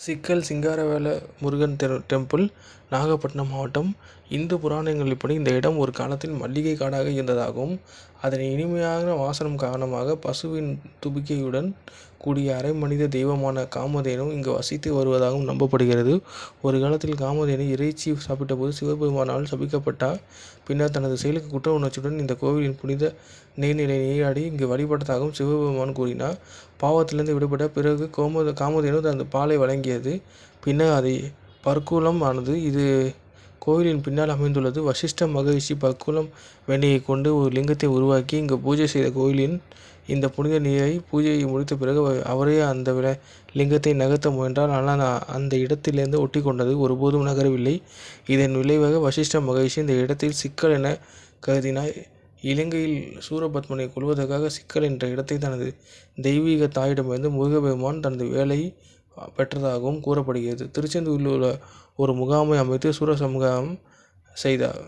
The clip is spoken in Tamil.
சிக்கல் சிங்காரவேல முருகன் தெரு டெம்பிள் நாகப்பட்டினம் மாவட்டம் இந்து புராணங்களின்படி இந்த இடம் ஒரு காலத்தில் மல்லிகை காடாக இருந்ததாகவும் அதன் இனிமையான வாசனம் காரணமாக பசுவின் துபிக்கையுடன் கூடிய அரை மனித தெய்வமான காமதேனும் இங்கு வசித்து வருவதாகவும் நம்பப்படுகிறது. ஒரு காலத்தில் காமதேனு இறைச்சி சாப்பிட்டபோது சிவபெருமானால் சபிக்கப்பட்டார். பின்னர் தனது செயலுக்கு குற்ற உணர்ச்சியுடன் இந்த கோவிலின் புனித நீர்நிலையில் நீராடி இங்கு வழிபட்டதாகவும் சிவபெருமான் கூறினார். பாவத்திலிருந்து விடுபட்ட பிறகு கோமத காமதேனு தனது பாலை தொடங்கியது பின்னர் அது பர்க்குளம் ஆனது. இது கோவிலின் பின்னால் அமைந்துள்ளது. வசிஷ்ட மகரிஷி பற்குளம் வெண்ணெயைக் கொண்டு ஒரு லிங்கத்தை உருவாக்கி இங்கு பூஜை செய்த கோவிலின் இந்த புனித நீரை பூஜையை முடித்த பிறகு அவரே அந்த லிங்கத்தை நகர்த்த முயன்றார். ஆனால் அந்த இடத்திலிருந்து ஒட்டிக்கொண்டது. ஒருபோதும் நகரவில்லை. இதன் விளைவாக வசிஷ்ட மகரிஷி இந்த இடத்தில் சிக்கல் என கருதினார். இலங்கையில் சூரபத்மனை கொல்வதற்காக சிக்கல் என்ற இடத்தை தனது தெய்வீக தாயிடமிருந்து முருகபெருமான் தனது வேலை பெற்றதாகவும் கூறப்படுகிறது. திருச்செந்தூரில் உள்ள ஒரு முகாமை அமைத்து சூரசம்ஹாரம் செய்தார்.